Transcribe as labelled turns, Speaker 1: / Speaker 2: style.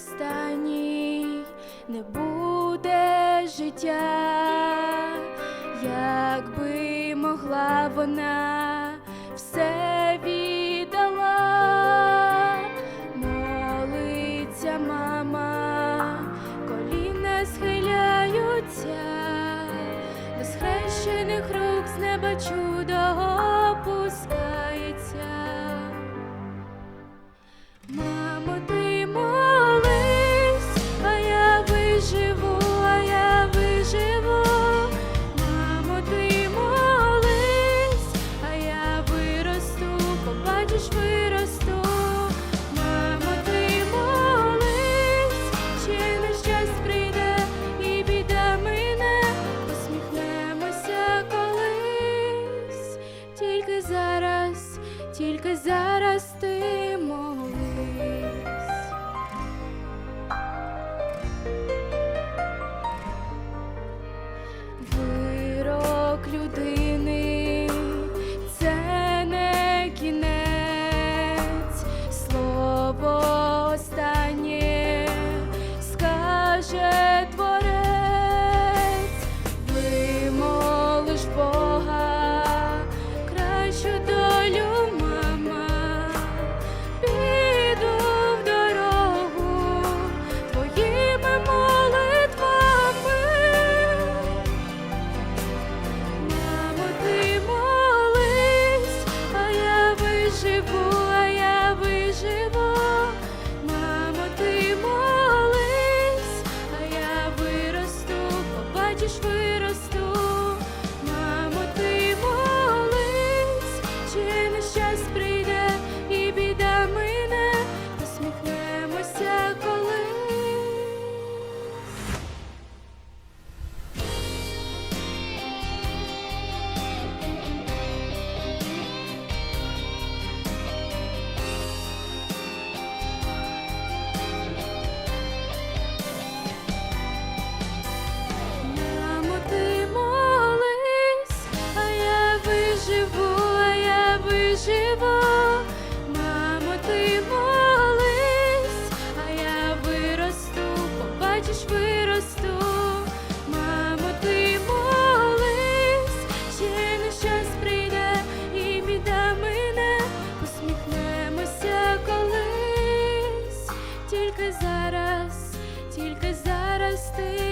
Speaker 1: останній не буде життя, якби могла вона. Вирок людини це не кінець, слово останнє скаже. жива, мамо, ти молись, а я виросту, побачиш, виросту, мамо, ти молись, ще не щось прийде, і біда мине, посміхнемося колись, тільки зараз, тільки зараз ти.